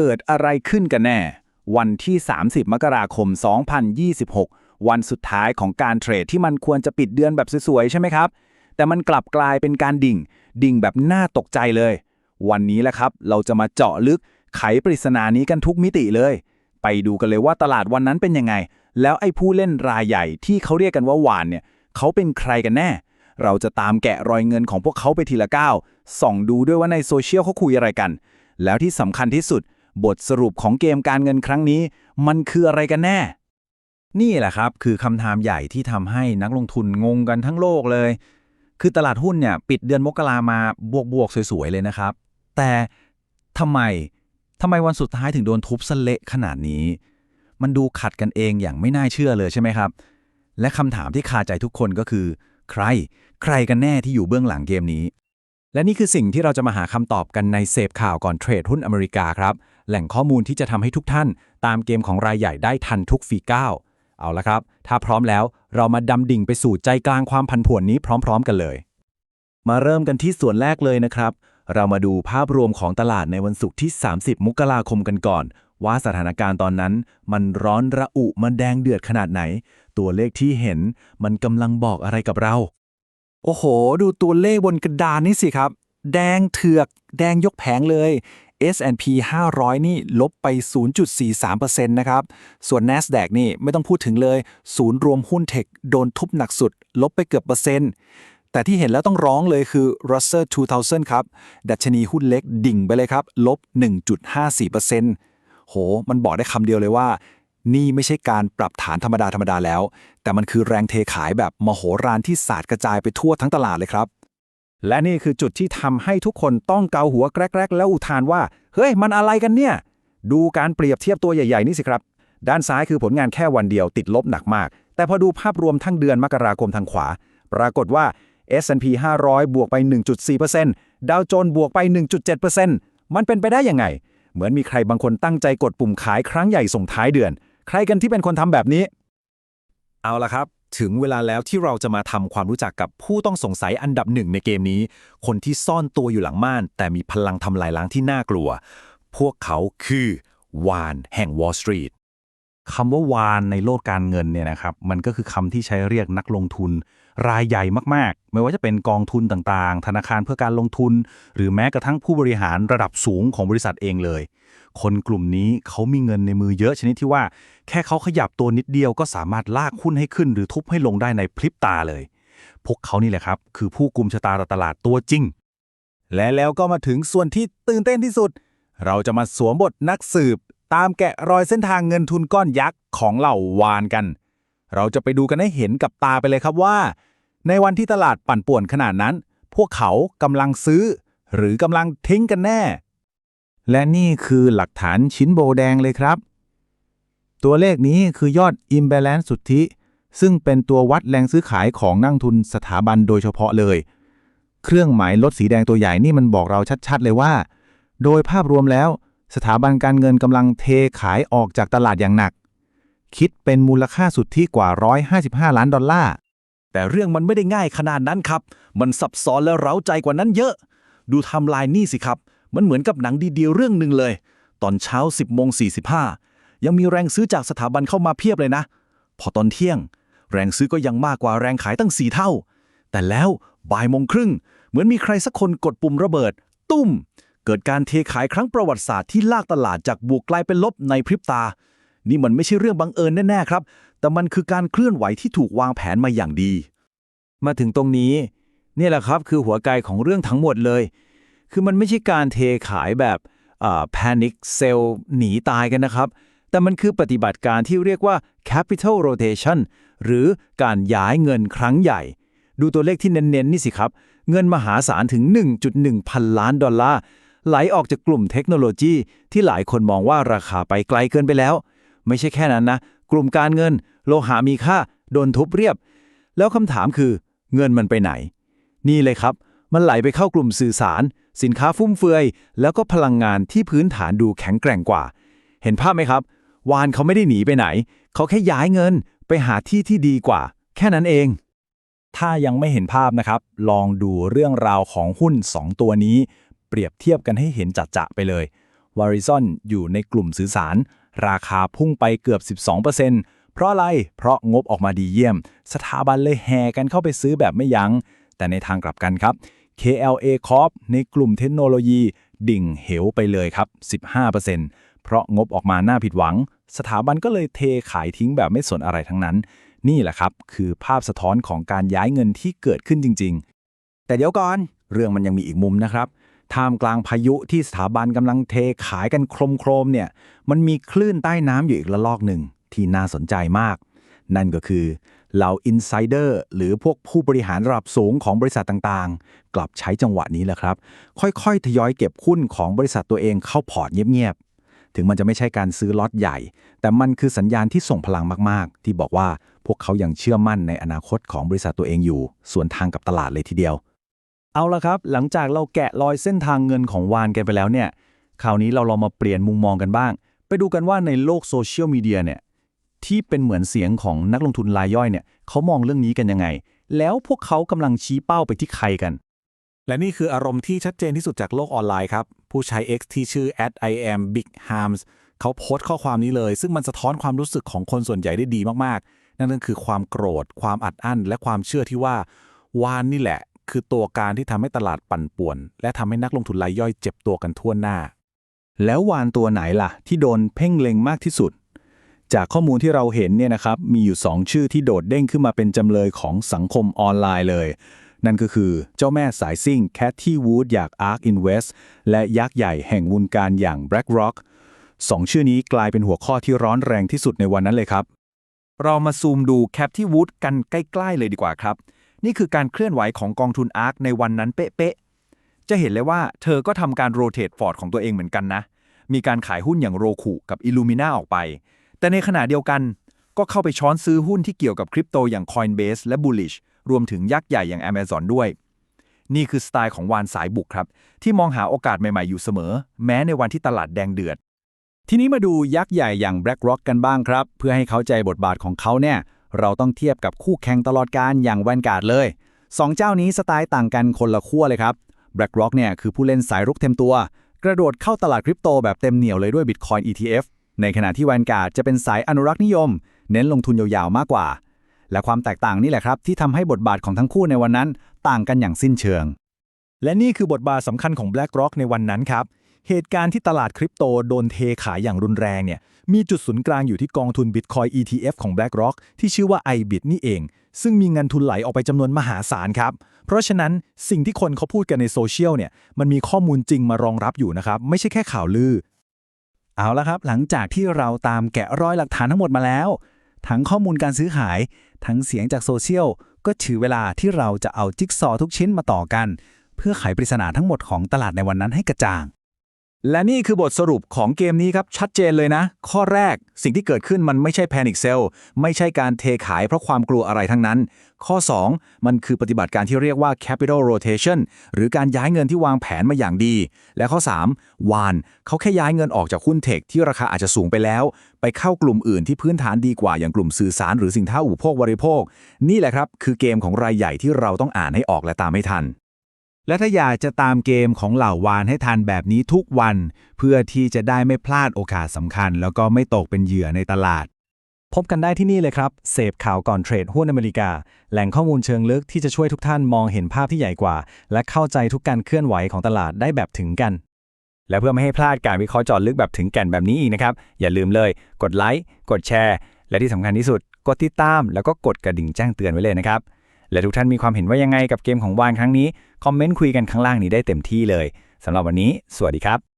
เกิดอะไรขึ้นกันแน่ วันที่ 30 มกราคม 2026 วันสุดท้ายของการเทรดที่มันควรจะปิดเดือนแบบสวยๆ ใช่ไหมครับ แต่มันกลับกลายเป็นการดิ่ง ดิ่งแบบน่าตกใจเลย วันนี้แหละครับ เราจะมาเจาะลึกไขปริศนานี้กันทุกมิติเลย ไปดูกันเลยว่าตลาดวันนั้นเป็นยังไง แล้วไอ้ผู้เล่นรายใหญ่ที่เขาเรียกกันว่าวานเนี่ยเขาเป็นใครกันแน่ เราจะตามแกะรอยเงินของพวกเขาไปทีละก้าวส่องดูด้วยว่าในโซเชียลเขาคุยอะไรกัน แล้วที่สำคัญที่สุด บทสรุปของเกมการเงินครั้งนี้ มันคืออะไรกันแน่ นี่แหละครับ คือคำถามใหญ่ที่ทำให้นักลงทุนงงกันทั้งโลกเลย คือตลาดหุ้นเนี่ยปิดเดือนมกรามาบวกๆสวยๆเลยนะครับ แต่ทำไมทำไมวันสุดท้ายถึงโดนทุบสเละขนาดนี้ มันดูขัดกันเองอย่างไม่น่าเชื่อเลยใช่ไหมครับ และคำถามที่คาใจทุกคนก็คือ ใคร ใครกันแน่ที่อยู่เบื้องหลังเกมนี้และนี่คือสิ่งที่เราจะมาหาคำตอบกันในเสพข่าวก่อนเทรดหุ้นอเมริกาครับ แหล่งข้อมูลที่จะทำให้ทุกท่าน ตามเกมของรายใหญ่ได้ทันทุกฟีก้าว เอาละครับ ถ้าพร้อมแล้วเรามาดำดิ่งไปสู่ใจกลางความพันผวนนี้พร้อม ๆ กันเลย มาเริ่มกันที่ส่วนแรกเลยนะครับ เรามาดูภาพรวมของตลาดในวันศุกร์ที่ 30 มกราคมกันก่อน ว่าสถานการณ์ตอนนั้น มันร้อนระอุมันแดงเดือดขนาดไหน ตัวเลขที่เห็นมันกำลังบอกอะไรกับเรา โอ้โห ดูตัวเลขบนกระดานนี่สิครับ แดงเถือก แดงยกแผงเลย S&P 500 นี่ลบไป 0.43%นะครับ ส่วน NASDAQ นี่ไม่ต้องพูดถึงเลย ศูนย์รวมหุ้นเทคโดนทุบหนักสุด ลบไปเกือบเปอร์เซ็นต์แต่ที่เห็นแล้วต้องร้องเลยคือ Russell 2000 ครับ ดัชนีหุ้นเล็กดิ่งไปเลยครับ ลบ 1.54%โห มันบอกได้คำเดียวเลยว่า นี่ไม่ใช่การปรับฐานธรรมดาธรรมดาแล้ว แต่มันคือแรงเทขายแบบมโหฬารที่สาดกระจายไปทั่วทั้งตลาดเลยครับ และนี่คือจุดที่ทำให้ทุกคนต้องเกาหัวแกรกๆ แล้วอุทานว่า เฮ้ย มันอะไรกันเนี่ย ดูการเปรียบเทียบตัวใหญ่ๆ นี่สิครับ ด้านซ้ายคือผลงานแค่วันเดียวติดลบหนักมาก แต่พอดูภาพรวมทั้งเดือนมกราคมทางขวา ปรากฏว่า S&P 500 บวกไป 1.4%ดาวโจนส์บวกไป 1.7%มันเป็นไปได้ยังไง เหมือนมีใครบางคนตั้งใจกดปุ่มขายครั้งใหญ่ส่งท้ายเดือน ใครกันที่เป็นคนทำแบบนี้ เอาละครับ ถึงเวลาแล้วที่เราจะมาทำความรู้จักกับผู้ต้องสงสัยอันดับหนึ่งในเกมนี้ คนที่ซ่อนตัวอยู่หลังม่าน แต่มีพลังทำลายล้างที่น่ากลัว พวกเขาคือวานแห่งวอลล์สตรีท คำว่าวานในโลกการเงินเนี่ยนะครับมันก็คือคำที่ใช้เรียกนักลงทุน รายใหญ่มากๆ ไม่ว่าจะเป็นกองทุนต่างๆ ธนาคารเพื่อการลงทุน หรือแม้กระทั่งผู้บริหารระดับสูงของบริษัทเองเลย คนกลุ่มนี้เขามีเงินในมือเยอะชนิดที่ว่า แค่เขาขยับตัวนิดเดียวก็สามารถลากหุ้นให้ขึ้น หรือทุบให้ลงได้ในพริบตาเลย พวกเขานี่แหละครับคือผู้กุมชะตาตลาดตัวจริง และแล้วก็มาถึงส่วนที่ตื่นเต้นที่สุด เราจะมาสวมบทนักสืบ ตามแกะรอยเส้นทางเงินทุนก้อนยักษ์ของเหล่าวานกัน เราจะไปดูกันให้เห็นกับตาไปเลยครับว่า ในวันที่ตลาดปั่นป่วนขนาดนั้น พวกเขากำลังซื้อ หรือกำลังทิ้งกันแน่ และนี่คือหลักฐานชิ้นโบแดงเลยครับ ตัวเลขนี้คือยอด Imbalance สุทธิ ซึ่งเป็นตัววัดแรงซื้อขายของนักทุนสถาบันโดยเฉพาะเลย เครื่องหมายลดสีแดงตัวใหญ่นี่มันบอกเราชัดๆเลยว่า โดยภาพรวมแล้ว สถาบันการเงินกำลังเทขายออกจากตลาดอย่างหนัก คิดเป็นมูลค่าสุดทธิกว่า 155 ล้านดอลลาร์ แต่เรื่องมันไม่ได้ง่ายขนาดนั้นครับ มันซับซ้อนและเร้าใจกว่านั้นเยอะ ดูไทำลายนี่สิครับ มันเหมือนกับหนังดีๆเรื่องหนึ่งเลย ตอนเช้า 10โมง45 ยังมีแรงซื้อจากสถาบันเข้ามาเพียบเลยนะ พอตอนเที่ยง แรงซื้อก็ยังมากกว่าแรงขายตั้งสี่เท่า แต่แล้วบ่ายโมงครึ่ง เหมือนมีใครสักคนกดปุ่มระเบิด ตุ้ม เกิดการเทขายครั้งประวัติศาสตร์ที่ลากตลาดจากบวกกลายเป็นลบในพริบตา นี่มันไม่ใช่เรื่องบังเอิญแน่ๆครับ แต่มันคือการเคลื่อนไหวที่ถูกวางแผนมาอย่างดี มาถึงตรงนี้เนี่ยแหละครับคือหัวใจของเรื่องทั้งหมดเลย คือมันไม่ใช่การเทขายแบบอ่า panic sell หนีตายกันนะครับ แต่มันคือปฏิบัติการที่เรียกว่า capital rotation หรือการย้ายเงินครั้งใหญ่ ดูตัวเลขที่เน้นๆนี่สิครับ เงินมหาศาลถึง 1.1 พันล้านดอลลาร์ ไหลออกจากกลุ่มเทคโนโลยี ที่หลายคนมองว่าราคาไปไกลเกินไปแล้ว ไม่ใช่แค่นั้นนะ กลุ่มการเงิน โลหะมีค่า โดนทุบเรียบ แล้วคำถามคือ เงินมันไปไหน นี่เลยครับ มันไหลไปเข้ากลุ่มสื่อสาร สินค้าฟุ่มเฟือย แล้วก็พลังงานที่พื้นฐานดูแข็งแกร่งกว่า เห็นภาพไหมครับ วานเขาไม่ได้หนีไปไหน เขาแค่ย้ายเงินไปหาที่ที่ดีกว่า แค่นั้นเองถ้ายังไม่เห็นภาพนะครับ ลองดูเรื่องราวของหุ้น 2 ตัวนี้ เปรียบเทียบกันให้เห็นจัดๆไปเลยวาริซอนอยู่ในกลุ่มสื่อสาร ราคาพุ่งไปเกือบ 12%เพราะอะไร เพราะงบออกมาดีเยี่ยม สถาบันเลยแห่กันเข้าไปซื้อแบบไม่ยัง้ง แต่ในทางกลับกันครับ KLA Corp ในกลุ่มเทคโนโลยี ดิ่งเหวไปเลยครับ 15%เพราะงบออกมาน่าผิดหวัง สถาบันก็เลยเทขายทิ้งแบบไม่สนอะไรทั้งนั้น นี่แหละครับ คือภาพสะท้อนของการย้ายเงินที่เกิดขึ้นจริง ๆ แต่เดี๋ยวก่อน เรื่องมันยังมีอีกมุมนะครับ ท่ามกลางพายุที่สถาบันกำลังเทขายกันโครมๆเนี่ยมันมีคลื่นใต้น้ำอยู่อีกระลอกหนึ่งที่น่าสนใจมาก นั่นก็คือเหล่าอินไซเดอร์หรือพวกผู้บริหารระดับสูงของบริษัทต่างๆ กลับใช้จังหวะนี้แหละครับ ค่อยๆ ทยอยเก็บหุ้นของบริษัทตัวเองเข้าพอร์ตเงียบๆ ถึงมันจะไม่ใช่การซื้อล็อตใหญ่ แต่มันคือสัญญาณที่ส่งพลังมากๆ ที่บอกว่าพวกเขายังเชื่อมั่นในอนาคตของบริษัทตัวเองอยู่ ส่วนทางกับตลาดเลยทีเดียว เอาละครับ หลังจากเราแกะรอยเส้นทางเงินของวานกันไปแล้วเนี่ย คราวนี้เราลองมาเปลี่ยนมุมมองกันบ้าง ไปดูกันว่าในโลกโซเชียลมีเดียเนี่ยที่เป็นเหมือนเสียงของนักลงทุนรายย่อยเนี่ยเขามองเรื่องนี้กันยังไง แล้วพวกเขากำลังชี้เป้าไปที่ใครกัน และนี่คืออารมณ์ที่ชัดเจนที่สุดจากโลกออนไลน์ครับ ผู้ใช้ X ที่ชื่อ @iambigharms เขาโพสต์ข้อความนี้เลย ซึ่งมันสะท้อนความรู้สึกของคนส่วนใหญ่ได้ดีมากๆ นั่นก็คือความโกรธ ความอัดอั้น และความเชื่อที่ว่าวานนี่แหละ คือตัวการที่ทำให้ตลาดปั่นป่วน และทำให้นักลงทุนรายย่อยเจ็บตัวกันทั่วหน้า แล้ววานตัวไหนล่ะ ที่โดนเพ่งเล็งมากที่สุด จากข้อมูลที่เราเห็นเนี่ยนะครับมีอยู่ 2 ชื่อที่โดดเด้งขึ้นมาเป็นจำเลยของสังคมออนไลน์เลย นั่นก็คือเจ้าแม่สายซิ่งแคทที่วูดอยาก ARK Invest และยักษ์ใหญ่แห่งวงการอย่าง BlackRock สองชื่อนี้กลายเป็นหัวข้อที่ร้อนแรงที่สุดในวันนั้นเลยครับ เรามาซูมดูแคปที่วูดกันใกล้ ๆ เลยดีกว่าครับ นี่คือการเคลื่อนไหวของกองทุนอาร์คในวันนั้นเป๊ะๆ จะเห็นเลยว่าเธอก็ทำการโรเต e ฟอร์ดของตัวเองเหมือนกันนะ มีการขายหุ้นอย่างโรคุกับ Illumina ออกไป แต่ในขณะเดียวกันก็เข้าไปช้อนซื้อหุ้นที่เกี่ยวกับคริปโตอย่าง Coinbase และ Bullish รวมถึงยักษ์ใหญ่อย่าง Amazon ด้วย นี่คือสไตล์ของวานสายบุกครับ ที่มองหาโอกาสใหม่ๆอยู่เสมอ แม้ในวันที่ตลาดแดงเดือด ทีนี้มาดูยักษ์ใหญ่อย่าง BlackRock กันบ้างครับ เพื่อให้เข้าใจบทบาทของเขาเนี่ย เราต้องเทียบกับคู่แข่งตลอดการอย่างแวนการ์ดเลยสองเจ้านี้สไตล์ต่างกันคนละขั้วเลยครับ BlackRock เนี่ยคือผู้เล่นสายรุกเต็มตัว กระโดดเข้าตลาดคริปโตแบบเต็มเหนียวเลยด้วย Bitcoin ETF ในขณะที่แวนการ์ดจะเป็นสายอนุรักษ์นิยม เน้นลงทุนยาวๆมากกว่า และความแตกต่างนี่แหละครับ ที่ทำให้บทบาทของทั้งคู่ในวันนั้น ต่างกันอย่างสิ้นเชิง และนี่คือบทบาทสำคัญของ BlackRock ในวันนั้นครับ เหตุการณ์ที่ตลาดคริปโตโดนเทขายอย่างรุนแรงเนี่ย มีจุดศูนย์กลางอยู่ที่กองทุน Bitcoin ETF ของ BlackRock ที่ชื่อว่า iBit นี่เอง ซึ่งมีเงินทุนไหลออกไปจำนวนมหาศาลครับ เพราะฉะนั้นสิ่งที่คนเขาพูดกันในโซเชียลเนี่ย มันมีข้อมูลจริงมารองรับอยู่นะครับ ไม่ใช่แค่ข่าวลือ เอาละครับ หลังจากที่เราตามแกะรอยหลักฐานทั้งหมดมาแล้ว ทั้งข้อมูลการซื้อขาย ทั้งเสียงจากโซเชียล ก็ถือเวลาที่เราจะเอาจิ๊กซอว์ทุกชิ้นมาต่อกัน เพื่อไขปริศนาทั้งหมดของตลาดในวันนั้นให้กระจ่าง และนี่คือบทสรุปของเกมนี้ครับ ชัดเจนเลยนะ ข้อแรกสิ่งที่เกิดขึ้นมันไม่ใช่ Panic Sell ไม่ใช่การเทขายเพราะความกลัวอะไรทั้งนั้น ข้อ 2 มันคือปฏิบัติการที่เรียกว่า Capital Rotation หรือการย้ายเงินที่วางแผนมาอย่างดี และข้อ 3 วาน เขาแค่ย้ายเงินออกจากหุ้นเทคที่ราคาอาจจะสูงไปแล้ว ไปเข้ากลุ่มอื่นที่พื้นฐานดีกว่าอย่างกลุ่มสื่อสาร หรือสินค้าอุปโภคบริโภค นี่แหละครับคือเกมของรายใหญ่ที่เราต้องอ่านให้ออกและตามให้ทัน และถ้าอยากจะตามเกมของเหล่าวานให้ทันแบบนี้ทุกวัน เพื่อที่จะได้ไม่พลาดโอกาสสำคัญ แล้วก็ไม่ตกเป็นเหยื่อในตลาด พบกันได้ที่นี่เลยครับ เสพข่าวก่อนเทรดหุ้นอเมริกา แหล่งข้อมูลเชิงลึกที่จะช่วยทุกท่านมองเห็นภาพที่ใหญ่กว่า และเข้าใจทุกการเคลื่อนไหวของตลาดได้แบบถึงกัน และเพื่อไม่ให้พลาดการวิเคราะห์เจอดลึกแบบถึงแก่นแบบนี้อีกนะครับ อย่าลืมเลย กดไลค์กดแชร์ และที่สำคัญที่สุด กดติดตาม แล้วก็กดกระดิ่งแจ้งเตือนไว้เลยนะครับ และทุกท่านมีความเห็นว่ายังไงกับเกมของวานครั้งนี้ คอมเมนต์คุยกันข้างล่างนี้ได้เต็มที่เลยสำหรับวันนี้ สวัสดีครับ